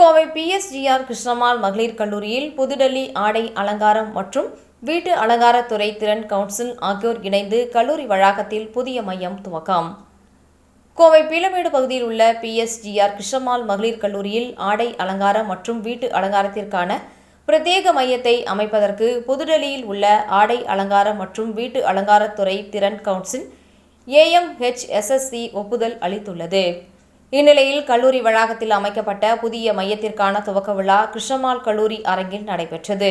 Kovai PSGR Krishnammal மகளிர் கல்லூரியில் புதுடெல்லி ஆடை அலங்காரம் மற்றும் வீட்டு அலங்காரத்துறை திறன் கவுன்சில் ஆகியோர் இணைந்து கல்லூரி வளாகத்தில் புதிய மையம் துவக்கம். கோவை பீளமேடு பகுதியில் உள்ள பிஎஸ்ஜிஆர் கிருஷ்ணமால் மகளிர் கல்லூரியில் ஆடை அலங்காரம் மற்றும் வீட்டு அலங்காரத்திற்கான பிரத்யேக மையத்தை அமைப்பதற்கு புதுடெல்லியில் உள்ள ஆடை அலங்காரம் மற்றும் வீட்டு அலங்காரத்துறை திறன் கவுன்சில் ஏஎம்ஹெச்எஸ்எஸ்சி ஒப்புதல் அளித்துள்ளது. இந்நிலையில் கல்லூரி வளாகத்தில் அமைக்கப்பட்ட புதிய மையத்திற்கான துவக்க விழா கிருஷ்ணமால் கல்லூரி அரங்கில் நடைபெற்றது.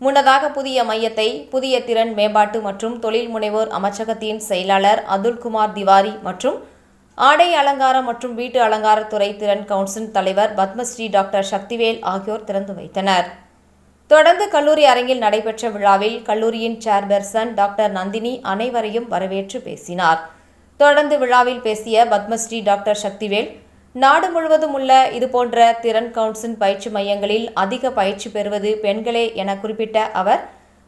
முன்னதாக புதிய மையத்தை புதிய திறன் மேம்பாட்டு மற்றும் தொழில் முனைவோர் அமைச்சகத்தின் செயலாளர் அதுல்குமார் திவாரி மற்றும் ஆடை அலங்காரம் மற்றும் வீட்டு அலங்காரத்துறை திறன் கவுன்சில் தலைவர் பத்மஸ்ரீ டாக்டர் சக்திவேல் ஆகியோர் திறந்து வைத்தனர். தொடர்ந்து கல்லூரி அரங்கில் நடைபெற்ற விழாவில் கல்லூரியின் சேர்பெர்சன் டாக்டர் நந்தினி அனைவரையும் வரவேற்று பேசினார். தொடர்ந்து விழாவில் பேசிய பத்மஸ்ரீ டாக்டர் சக்திவேல் நாடு முழுவதும் உள்ள இதுபோன்ற திறன் கவுன்சில் பயிற்சி மையங்களில் அதிக பயிற்சி பெறுவது பெண்களே என குறிப்பிட்ட அவர்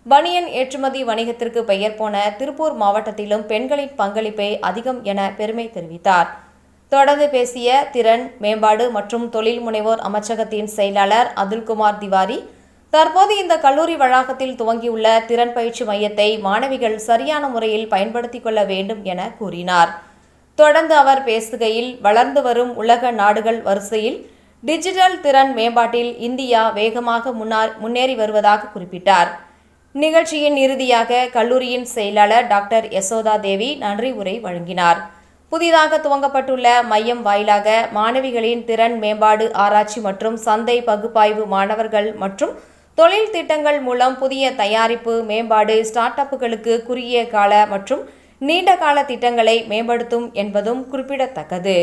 பனியன் ஏற்றுமதி வணிகத்திற்கு பெயர் போன திருப்பூர் மாவட்டத்திலும் பெண்களின் பங்களிப்பே அதிகம் என பெருமை தெரிவித்தார். தொடர்ந்து பேசிய திறன் மேம்பாடு மற்றும் தொழில் முனைவோர் அமைச்சகத்தின் செயலாளர் அதுல்குமார் திவாரி தற்போது இந்த கல்லூரி வளாகத்தில் துவங்கியுள்ள திறன் பயிற்சி மையத்தை மாணவிகள் சரியான முறையில் பயன்படுத்திக் கொள்ள வேண்டும் என கூறினார். தொடர்ந்து அவர் பேசுகையில் வளர்ந்து வரும் உலக நாடுகள் வரிசையில் டிஜிட்டல் திறன் மேம்பாட்டில் இந்தியா வேகமாக முன்னார் முன்னேறி வருவதாக குறிப்பிட்டார். நிகழ்ச்சியின் இறுதியாக கல்லூரியின் செயலாளர் டாக்டர் யசோதா தேவி நன்றி உரை வழங்கினார். புதிதாக துவங்கப்பட்டுள்ள மையம் வாயிலாக மாணவிகளின் திறன் மேம்பாடு ஆராய்ச்சி மற்றும் சந்தை பகுப்பாய்வு மாணவர்கள் மற்றும் தொழில் திட்டங்கள் மூலம் புதிய தயாரிப்பு மேம்பாடு ஸ்டார்ட் அப்புகளுக்கு குறுகிய கால மற்றும் நீண்ட கால திட்டங்களை மேம்படுத்தும் என்பதும் குறிப்பிடத்தக்கது.